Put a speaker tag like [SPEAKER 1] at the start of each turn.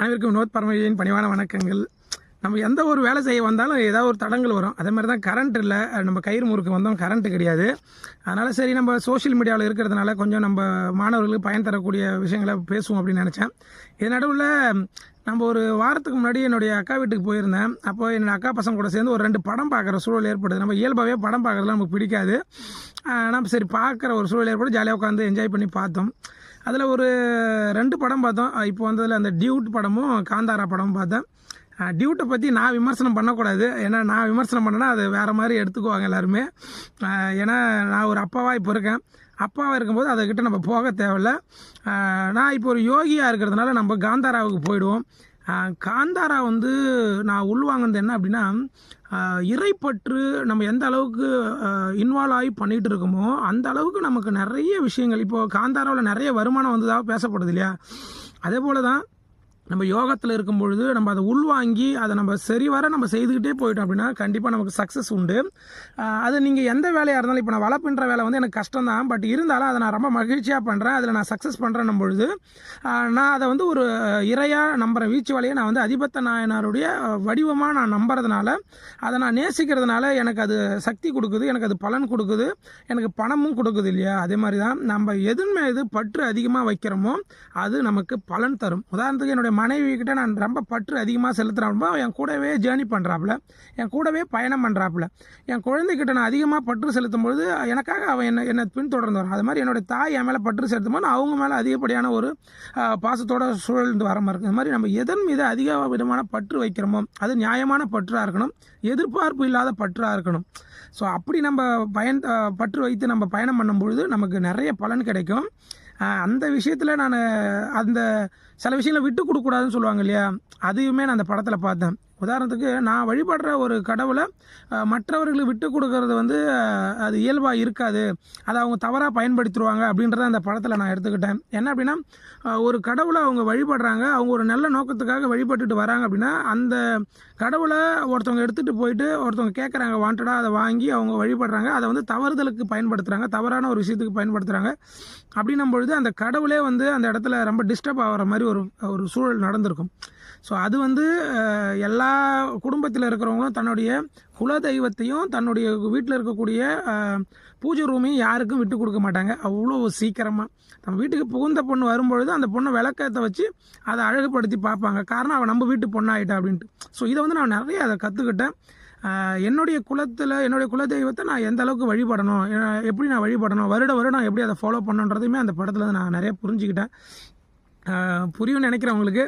[SPEAKER 1] அனைவருக்கும் வினோத் பரமஜியின் பணிவான வணக்கங்கள். நம்ம எந்த ஒரு வேலை செய்ய வந்தாலும் ஏதாவது ஒரு தடங்கள் வரும். அதே மாதிரி தான் கரண்ட் இல்லை. நம்ம கயிறு முறுக்கு வந்தோம் கரண்ட்டு கிடையாது. அதனால் சரி நம்ம சோஷியல் மீடியாவில் இருக்கிறதுனால கொஞ்சம் நம்ம மாணவர்களுக்கு பயன் தரக்கூடிய விஷயங்களை பேசுவோம் அப்படின்னு நினச்சேன். இது நடுவில் நம்ம ஒரு வாரத்துக்கு முன்னாடி என்னுடைய அக்கா வீட்டுக்கு போயிருந்தேன். அப்போ என்னோட அக்கா பசங்க கூட சேர்ந்து ஒரு ரெண்டு படம் பார்க்குற சூழல் ஏற்படுது. நம்ம இயல்பாகவே படம் பார்க்குறதுலாம் நமக்கு பிடிக்காது. நம்ம சரி பார்க்குற ஒரு சூழல் ஏற்பட்டு ஜாலியாக உட்காந்து என்ஜாய் பண்ணி பார்த்தோம். அதில் ஒரு ரெண்டு படம் பார்த்தோம். இப்போ வந்ததில் அந்த டியூட் படமும் காந்தாரா படமும் பார்த்தேன். டியூட்டை பற்றி நான் விமர்சனம் பண்ணக்கூடாது. ஏன்னா நான் விமர்சனம் பண்ணேன்னா அது வேறு மாதிரி எடுத்துக்குவாங்க எல்லாருமே. ஏன்னா நான் ஒரு அப்பாவாக இப்போ இருக்கேன். அப்பாவாக இருக்கும்போது அதுக்கிட்ட நம்ம போக தேவையில்ல. நான் இப்போ ஒரு யோகியாக இருக்கிறதுனால நம்ம காந்தாராவுக்கு போயிடுவோம். காந்தாரா வந்து நான் உள்வாங்கினது என்ன அப்படின்னா இறைப்பற்று நம்ம எந்த அளவுக்கு இன்வால்வ் ஆகி பண்ணிகிட்டு இருக்கோமோ அந்த அளவுக்கு நமக்கு நிறைய விஷயங்கள். இப்போது காந்தாராவில் நிறைய வருமானம் வந்ததாக பேசப்படுது இல்லையா? அதே போல தான் நம்ம யோகத்தில் இருக்கும் பொழுது நம்ம அதை உள்வாங்கி அதை நம்ம சரிவர நம்ம செய்துக்கிட்டே போயிட்டோம் அப்படின்னா கண்டிப்பாக நமக்கு சக்ஸஸ் உண்டு. அது நீங்கள் எந்த வேலையாக இருந்தாலும் இப்போ நான் வலை வேலை வந்து எனக்கு கஷ்டம் தான் பட் இருந்தாலும் அதை நான் ரொம்ப மகிழ்ச்சியாக பண்ணுறேன் அதில் நான் சக்ஸஸ் பண்ணுறேன் பொழுது நான் அதை வந்து ஒரு இறையாக நம்புகிறேன் வீச்சு வேலையை நான் வந்து அதிபத்த நாயனாருடைய வடிவமாக நான் நம்புறதுனால அதை நான் நேசிக்கிறதுனால எனக்கு அது சக்தி கொடுக்குது எனக்கு அது பலன் கொடுக்குது எனக்கு பணமும் கொடுக்குது இல்லையா? அதே மாதிரி தான் நம்ம எதன் மீது பற்று அதிகமாக வைக்கிறோமோ அது நமக்கு பலன் தரும். உதாரணத்துக்கு என்னுடைய மனைவி கிட்ட நான் ரொம்ப பற்று அதிகமாக செலுத்துகிறாப்புல என் கூடவே ஜேர்னி பண்ணுறாப்புல என் கூடவே பயணம் பண்ணுறாப்புல என் குழந்தைகிட்ட நான் அதிகமாக பற்று செலுத்தும் பொழுது எனக்காக அவன் என்ன என்னை பின்தொடர்ந்து வரான். அது மாதிரி என்னுடைய தாய் என் மேலே பற்று செலுத்தும் போது அவங்க மேலே அதிகப்படியான ஒரு பாசத்தோட சூழல்ந்து வர மாதிரி இருக்கு. இந்த மாதிரி நம்ம எதன் மீது அதிக விதமான பற்று வைக்கிறோமோ அது நியாயமான பற்றாக இருக்கணும். எதிர்பார்ப்பு இல்லாத பற்றாக இருக்கணும். ஸோ அப்படி நம்ம பயன் பற்று வைத்து நம்ம பயணம் பண்ணும் பொழுது நமக்கு நிறைய பலன் கிடைக்கும். அந்த விஷயத்தில் நான் அந்த சில விஷயங்களை விட்டு கொடுக்கூடாதுன்னு சொல்லுவாங்க இல்லையா? அதையுமே நான் அந்த படத்தில் பார்த்தேன். உதாரணத்துக்கு நான் வழிபடுற ஒரு கடவுளை மற்றவர்களுக்கு விட்டு கொடுக்கறது வந்து அது இயல்பாக இருக்காது. அதை அவங்க தவறாக பயன்படுத்திடுவாங்க அப்படின்றத அந்த படத்தில் நான் எடுத்துக்கிட்டேன். என்ன அப்படின்னா ஒரு கடவுளை அவங்க வழிபடுறாங்க அவங்க ஒரு நல்ல நோக்கத்துக்காக வழிபட்டுட்டு வராங்க அப்படின்னா அந்த கடவுளை ஒருத்தவங்க எடுத்துகிட்டு போயிட்டு ஒருத்தவங்க கேட்குறாங்க வாண்டடாக அதை வாங்கி அவங்க வழிபடுறாங்க. அதை வந்து தவறுதலுக்கு பயன்படுத்துகிறாங்க தவறான ஒரு விஷயத்துக்கு பயன்படுத்துகிறாங்க அப்படின்னும் பொழுது அந்த கடவுளே வந்து அந்த இடத்துல ரொம்ப டிஸ்டர்ப் ஆகிற மாதிரி ஒரு ஒரு சூழல் நடந்திருக்கும். ஸோ அது வந்து எல்லா குடும்பத்தில் இருக்கிறவங்களும் தன்னுடைய குல தெய்வத்தையும் தன்னுடைய வீட்டில் இருக்கக்கூடிய பூஜை ரூமையும் யாருக்கும் விட்டு கொடுக்க மாட்டாங்க. அவ்வளோ சீக்கிரமாக நம்ம வீட்டுக்கு புகுந்த பொண்ணு வரும்பொழுது அந்த பொண்ணை விளக்கத்தை வச்சு அதை அழகுபடுத்தி பார்ப்பாங்க. காரணம் அவன் நம்ம வீட்டு பொண்ணாயிட்டா அப்படின்ட்டு. ஸோ இதை வந்து நான் நிறைய அதை கற்றுக்கிட்டேன் என்னுடைய குலத்தில் என்னுடைய குல தெய்வத்தை நான் எந்த அளவுக்கு வழிபடணும் எப்படி நான் வழிபடணும் வருட வருடம் எப்படி அதை ஃபாலோ பண்ணுன்றதையுமே அந்த படத்தில் நான் நிறைய புரிஞ்சுக்கிட்டேன். புரியும்னு நினைக்கிறவங்களுக்கு